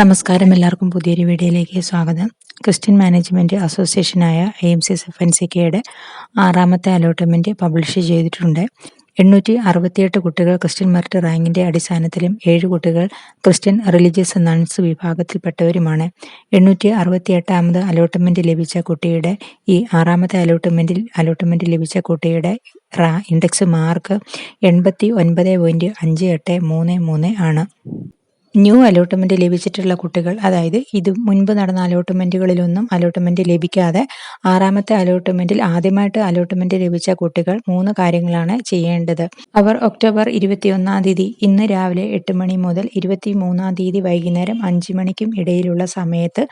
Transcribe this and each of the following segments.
നമസ്കാരം. എല്ലാവർക്കും പുതിയൊരു വീഡിയോയിലേക്ക് സ്വാഗതം. Christian management അസോസിയേഷനായ A M C S F N C കെയുടെ ആറാമത്തെ അലോട്ട്മെന്റ് പബ്ലിഷ് ചെയ്തിട്ടുണ്ട്. എണ്ണൂറ്റി അറുപത്തിയെട്ട് കുട്ടികൾ ക്രിസ്ത്യൻ മെറിറ്റ് റാങ്കിന്റെ അടിസ്ഥാനത്തിലും ഏഴ് കുട്ടികൾ ക്രിസ്ത്യൻ റിലീജിയസ് നൺസ് വിഭാഗത്തിൽപ്പെട്ടവരുമാണ്. എണ്ണൂറ്റി അറുപത്തിയെട്ടാമത് അലോട്ട്മെന്റ് ലഭിച്ച കുട്ടിയുടെ ഈ ആറാമത്തെ അലോട്ട്മെന്റിൽ അലോട്ട്മെന്റ് ലഭിച്ച കുട്ടിയുടെ റാ ഇൻഡെക്സ് മാർക്ക് എൺപത്തി ഒൻപത് പോയിന്റ് അഞ്ച് എട്ട് മൂന്ന് മൂന്ന് ആണ്. ന്യൂ അലോട്ട്മെന്റ് ലഭിച്ചിട്ടുള്ള കുട്ടികൾ അതായത് ഇത് മുൻപ് നടന്ന അലോട്ട്മെന്റുകളിലൊന്നും അലോട്ട്മെന്റ് ലഭിക്കാതെ ആറാമത്തെ അലോട്ട്മെന്റിൽ ആദ്യമായിട്ട് അലോട്ട്മെന്റ് ലഭിച്ച കുട്ടികൾ മൂന്ന് കാര്യങ്ങളാണ് ചെയ്യേണ്ടത്. അവർ ഒക്ടോബർ ഇരുപത്തിയൊന്നാം തീയതി ഇന്ന് രാവിലെ എട്ട് മണി മുതൽ ഇരുപത്തി മൂന്നാം തീയതി വൈകുന്നേരം അഞ്ച് മണിക്കും ഇടയിലുള്ള സമയത്ത്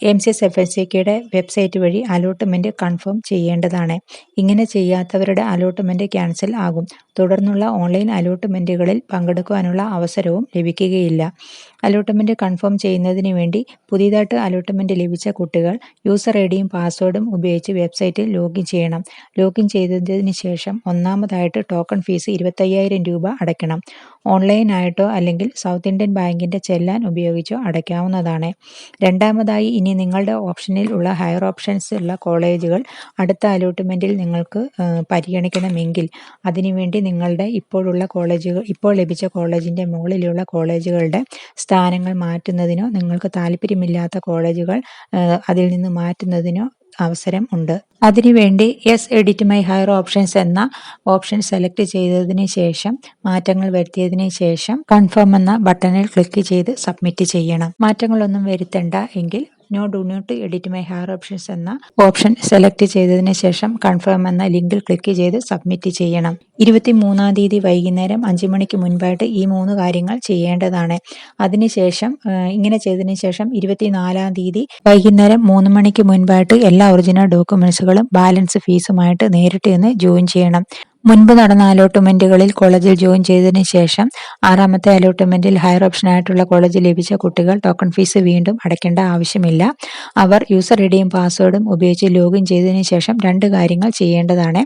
M C S F S സിക്കയുടെ website വഴി അലോട്ട്മെന്റ് കൺഫേം ചെയ്യേണ്ടതാണ്. ഇങ്ങനെ ചെയ്യാത്തവരുടെ അലോട്ട്മെന്റ് ക്യാൻസൽ ആകും. തുടർന്നുള്ള ഓൺലൈൻ അലോട്ട്മെന്റുകളിൽ പങ്കെടുക്കുവാനുള്ള അവസരവും ലഭിക്കുകയില്ല. അലോട്ട്മെന്റ് കൺഫേം ചെയ്യുന്നതിന് വേണ്ടി പുതിയതായിട്ട് അലോട്ട്മെന്റ് ലഭിച്ച കുട്ടികൾ യൂസർ ഐ ഡിയും പാസ്വേഡും ഉപയോഗിച്ച് വെബ്സൈറ്റിൽ ലോഗിൻ ചെയ്യണം. ലോഗിൻ ചെയ്തതിന് ശേഷം ഒന്നാമതായിട്ട് ടോക്കൺ ഫീസ് ഇരുപത്തയ്യായിരം രൂപ അടയ്ക്കണം. ഓൺലൈനായിട്ടോ അല്ലെങ്കിൽ സൗത്ത് ഇന്ത്യൻ ബാങ്കിന്റെ ചെല്ലാൻ ഉപയോഗിച്ചോ അടയ്ക്കാവുന്നതാണ്. രണ്ടാമതായി ഇനി നിങ്ങളുടെ ഓപ്ഷനിൽ ഉള്ള ഹയർ ഓപ്ഷൻസ് ഉള്ള കോളേജുകൾ അടുത്ത അലോട്ട്മെന്റിൽ നിങ്ങൾക്ക് പരിഗണിക്കണമെങ്കിൽ അതിനുവേണ്ടി നിങ്ങളുടെ ഇപ്പോഴുള്ള കോളേജുകൾ ഇപ്പോൾ ലഭിച്ച കോളേജിന്റെ മുകളിലുള്ള കോളേജുകളുടെ സ്ഥാനങ്ങൾ മാറ്റുന്നതിനോ നിങ്ങൾക്ക് താല്പര്യമില്ലാത്ത കോളേജുകൾ അതിൽ നിന്ന് മാറ്റുന്നതിനോ അവസരം ഉണ്ട്. അതിനുവേണ്ടി yes edit my higher options എന്ന ഓപ്ഷൻ സെലക്ട് ചെയ്തതിന് ശേഷം മാറ്റങ്ങൾ വരുത്തിയതിന് ശേഷം കൺഫേം എന്ന ബട്ടണിൽ ക്ലിക്ക് ചെയ്ത് സബ്മിറ്റ് ചെയ്യണം. മാറ്റങ്ങളൊന്നും വരുത്തേണ്ട എങ്കിൽ no do not edit my higher options എന്ന ഓപ്ഷൻ സെലക്ട് ചെയ്തതിന് ശേഷം കൺഫേം എന്ന ലിങ്കിൽ ക്ലിക്ക് ചെയ്ത് സബ്മിറ്റ് ചെയ്യണം. ഇരുപത്തി മൂന്നാം തീയതി വൈകുന്നേരം അഞ്ച് മണിക്ക് മുൻപായിട്ട് ഈ മൂന്ന് കാര്യങ്ങൾ ചെയ്യേണ്ടതാണ്. അതിനുശേഷം ഇങ്ങനെ ചെയ്തതിന് ശേഷം ഇരുപത്തിനാലാം തീയതി വൈകുന്നേരം മൂന്ന് മണിക്ക് മുൻപായിട്ട് എല്ലാ ഒറിജിനൽ ഡോക്യുമെന്റ്സുകളും ബാലൻസ് ഫീസുമായിട്ട് നേരിട്ട് ചെന്ന് ജോയിൻ ചെയ്യണം. മുൻപ് നടന്ന അലോട്ട്മെന്റുകളിൽ കോളേജിൽ ജോയിൻ ചെയ്തതിന് ശേഷം ആറാമത്തെ അലോട്ട്മെന്റിൽ ഹയർ ഓപ്ഷനായിട്ടുള്ള കോളേജ് ലഭിച്ച കുട്ടികൾ ടോക്കൺ ഫീസ് വീണ്ടും അടയ്ക്കേണ്ട ആവശ്യമില്ല. അവർ യൂസർ ഐഡിയും പാസ്വേഡും ഉപയോഗിച്ച് ലോഗിൻ ചെയ്തതിന് ശേഷം രണ്ട് കാര്യങ്ങൾ ചെയ്യേണ്ടതാണ്.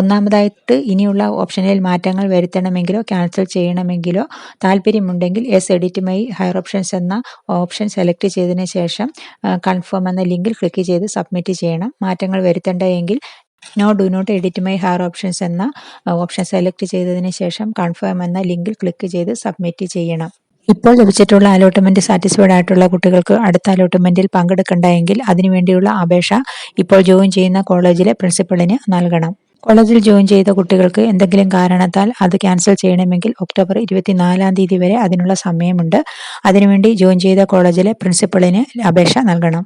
ഒന്നാമതായിട്ട് ഇനിയുള്ള ഓപ്ഷനിൽ മാറ്റങ്ങൾ വരുത്തണമെങ്കിലോ ക്യാൻസൽ ചെയ്യണമെങ്കിലോ താല്പര്യമുണ്ടെങ്കിൽ yes edit my higher options എന്ന ഓപ്ഷൻ സെലക്ട് ചെയ്തതിന് ശേഷം കൺഫേം എന്ന ലിങ്കിൽ ക്ലിക്ക് ചെയ്ത് സബ്മിറ്റ് ചെയ്യണം. മാറ്റങ്ങൾ വരുത്തേണ്ടതെങ്കിൽ no do not edit my higher options എന്ന ഓപ്ഷൻ സെലക്ട് ചെയ്തതിന് ശേഷം കൺഫേം എന്ന ലിങ്കിൽ ക്ലിക്ക് ചെയ്ത് സബ്മിറ്റ് ചെയ്യണം. ഇപ്പോൾ ലഭിച്ചിട്ടുള്ള അലോട്ട്മെന്റ് സാറ്റിസ്ഫൈഡ് ആയിട്ടുള്ള കുട്ടികൾക്ക് അടുത്ത അലോട്ട്മെന്റിൽ പങ്കെടുക്കണ്ട എങ്കിൽ അതിനുവേണ്ടിയുള്ള അപേക്ഷ ഇപ്പോൾ ജോയിൻ ചെയ്യുന്ന കോളേജിലെ പ്രിൻസിപ്പളിന് നൽകണം. കോളേജിൽ ജോയിൻ ചെയ്ത കുട്ടികൾക്ക് എന്തെങ്കിലും കാരണത്താൽ അത് ക്യാൻസൽ ചെയ്യണമെങ്കിൽ ഒക്ടോബർ ഇരുപത്തിനാലാം തീയതി വരെ അതിനുള്ള സമയമുണ്ട്. അതിനുവേണ്ടി ജോയിൻ ചെയ്ത കോളേജിലെ പ്രിൻസിപ്പളിന് അപേക്ഷ നൽകണം.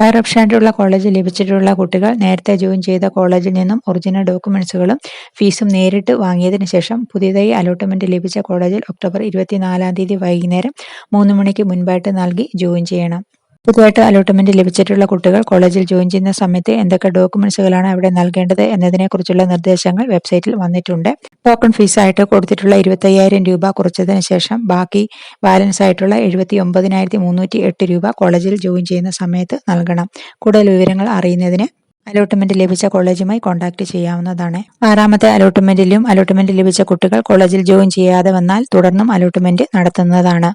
ഹയർ ഓപ്ഷനായിട്ടുള്ള കോളേജ് ലഭിച്ചിട്ടുള്ള കുട്ടികൾ നേരത്തെ ജോയിൻ ചെയ്ത കോളേജിൽ നിന്നും ഒറിജിനൽ ഡോക്യുമെന്റ്സുകളും ഫീസും നേരിട്ട് വാങ്ങിയതിനു ശേഷം പുതിയതായി അലോട്ട്മെന്റ് ലഭിച്ച കോളേജിൽ ഒക്ടോബർ ഇരുപത്തിനാലാം തീയതി വൈകുന്നേരം മൂന്ന് മണിക്ക് മുൻപായിട്ട് നൽകി ജോയിൻ ചെയ്യണം. പുതുതായിട്ട് അലോട്ട്മെന്റ് ലഭിച്ചിട്ടുള്ള കുട്ടികൾ കോളേജിൽ ജോയിൻ ചെയ്യുന്ന സമയത്ത് എന്തൊക്കെ ഡോക്യുമെന്റ്സുകളാണ് അവിടെ നൽകേണ്ടത് എന്നതിനെക്കുറിച്ചുള്ള നിർദ്ദേശങ്ങൾ വെബ്സൈറ്റിൽ വന്നിട്ടുണ്ട്. ടോക്കൺ ഫീസായിട്ട് കൊടുത്തിട്ടുള്ള ഇരുപത്തയ്യായിരം രൂപ കുറച്ചതിന് ശേഷം ബാക്കി ബാലൻസ് ആയിട്ടുള്ള എഴുപത്തി ഒമ്പതിനായിരത്തി മുന്നൂറ്റി എട്ട് രൂപ കോളേജിൽ ജോയിൻ ചെയ്യുന്ന സമയത്ത് നൽകണം. കൂടുതൽ വിവരങ്ങൾ അറിയുന്നതിന് അലോട്ട്മെന്റ് ലഭിച്ച കോളേജുമായി കോൺടാക്ട് ചെയ്യാവുന്നതാണ്. ആറാമത്തെ അലോട്ട്മെന്റിലും അലോട്ട്മെന്റ് ലഭിച്ച കുട്ടികൾ കോളേജിൽ ജോയിൻ ചെയ്യാതെ വന്നാൽ തുടർന്നും അലോട്ട്മെന്റ് നടത്തുന്നതാണ്.